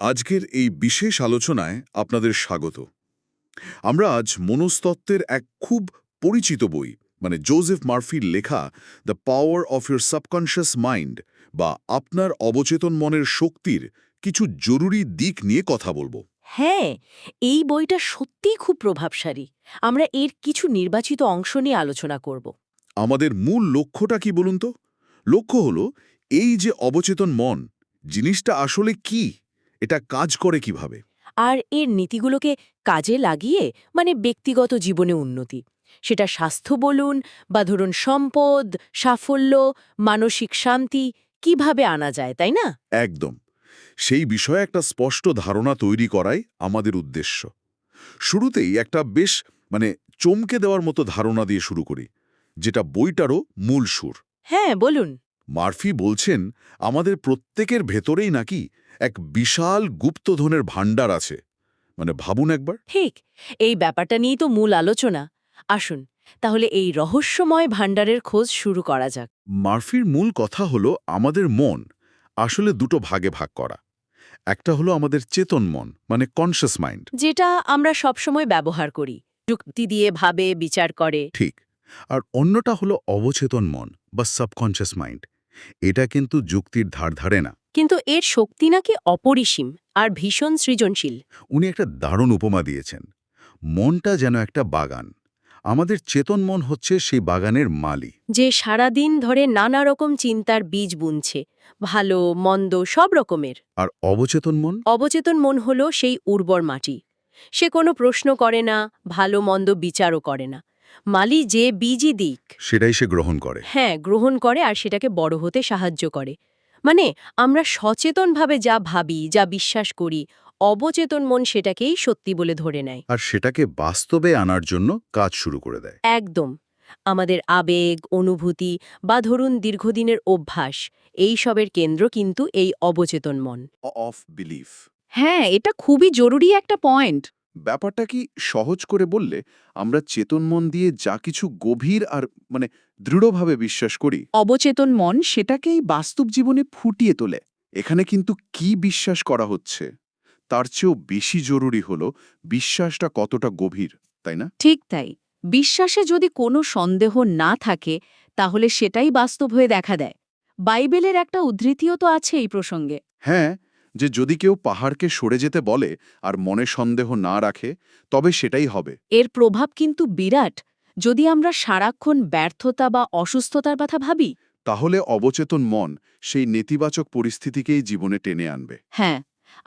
আজকের এই বিশেষ আলোচনায় আপনাদের স্বাগত। আমরা আজ মনস্তত্ত্বের এক খুব পরিচিত বই মানে জোজেফ মার্ফির লেখা the power of your subconscious mind বা আপনার অবচেতন মনের শক্তির কিছু জরুরি দিক নিয়ে কথা বলব। হ্যাঁ এই বইটা সত্যিই খুব প্রভাবশালী। আমরা এর কিছু নির্বাচিত অংশ নিয়ে আলোচনা করব। আমাদের মূল লক্ষ্যটা কি বলুন তো? লক্ষ্য হলো এই যে অবচেতন মন জিনিসটা আসলে কি? এটা কাজ করে কীভাবে? আর এর নীতিগুলোকে কাজে লাগিয়ে মানে ব্যক্তিগত জীবনে উন্নতি। সেটা স্বাস্থ্য বলুন বা ধরুন সম্পদ সাফল্য মানসিক শান্তি কীভাবে আনা যায় তাই না? একদম। সেই বিষয়ে একটা স্পষ্ট ধারণা তৈরি করাই আমাদের উদ্দেশ্য। শুরুতেই একটা বেশ মানে চমকে দেওয়ার মতো ধারণা দিয়ে শুরু করি যেটা বইটারও মূল সুর। হ্যাঁ বলুন। মার্ফি বলছেন আমাদের প্রত্যেকের ভেতরেই নাকি এক বিশাল গুপ্তধনের ভাণ্ডার আছে। মানে ভাবুন একবার। ঠিক এই ব্যাপারটা নিয়েই তো মূল আলোচনা। আসুন তাহলে এই রহস্যময় ভাণ্ডারের খোঁজ শুরু করা যাক। মার্ফির মূল কথা হলো আমাদের মন আসলে দুটো ভাগে ভাগ করা। একটা হলো আমাদের চেতন মন মানে কনশাস মাইন্ড যেটা আমরা সবসময় ব্যবহার করি যুক্তি দিয়ে ভাবে বিচার করে। ঠিক আর অন্যটা হলো অবচেতন মন বা সাবকনশিয়াস মাইন্ড এটা কিন্তু যুক্তির ধার ধারে না। কিন্তু এর শক্তি নাকি অপরিসীম আর ভীষণ সৃজনশীল। উনি একটা দারুণ উপমা দিয়েছেন। মনটা যেন একটা বাগান। আমাদের চেতন মন হচ্ছে সেই বাগানের মালি। যে সারাদিন ধরে নানা রকম চিন্তার বীজ বুনছে। ভালো মন্দ সব রকমের। আর অবচেতন মন? অবচেতন মন হল সেই উর্বর মাটি। সে কোনো প্রশ্ন করে না ভালো মন্দ বিচারও করে না। মালি যে বীজই দিক। সেটাই সে গ্রহণ করে। হ্যাঁ গ্রহণ করে আর সেটাকে বড় হতে সাহায্য করে। মানে আমরা সচেতনভাবে যা ভাবি যা বিশ্বাস করি অবচেতন মন সেটাকেই সত্যি বলে ধরে নেয়। আর সেটাকে বাস্তবে আনার জন্য কাজ শুরু করে দেয়। একদম। আমাদের আবেগ অনুভূতি বা ধরুন দীর্ঘদিনের অভ্যাস এই সবের কেন্দ্র কিন্তু এই অবচেতন মন। Of belief. হ্যাঁ এটা খুবই জরুরি একটা পয়েন্ট। ব্যাপারটা কি সহজ করে বললে আমরা চেতন মন দিয়ে যা কিছু গভীর আর মানে দৃঢ়ভাবে বিশ্বাস করি? অবচেতন মন সেটাকেই বাস্তব জীবনে ফুটিয়ে তোলে। এখানে কিন্তু কি বিশ্বাস করা হচ্ছে? তার চেয়েও বেশি জরুরি হলো বিশ্বাসটা কতটা গভীর তাই না? ঠিক তাই। বিশ্বাসে যদি কোনো সন্দেহ না থাকে তাহলে সেটাই বাস্তব হয়ে দেখা দেয়। বাইবেলের একটা উদ্ধৃতিও তো আছে এই প্রসঙ্গে। হ্যাঁ যে যদি কেউ পাহাড়কে সরে যেতে বলে আর মনে সন্দেহ না রাখে তবে সেটাই হবে। এর প্রভাব কিন্তু বিরাট। যদি আমরা সারাক্ষণ ব্যর্থতা বা অসুস্থতার কথা ভাবি? তাহলে অবচেতন মন সেই নেতিবাচক পরিস্থিতিকেই জীবনে টেনে আনবে। হ্যাঁ।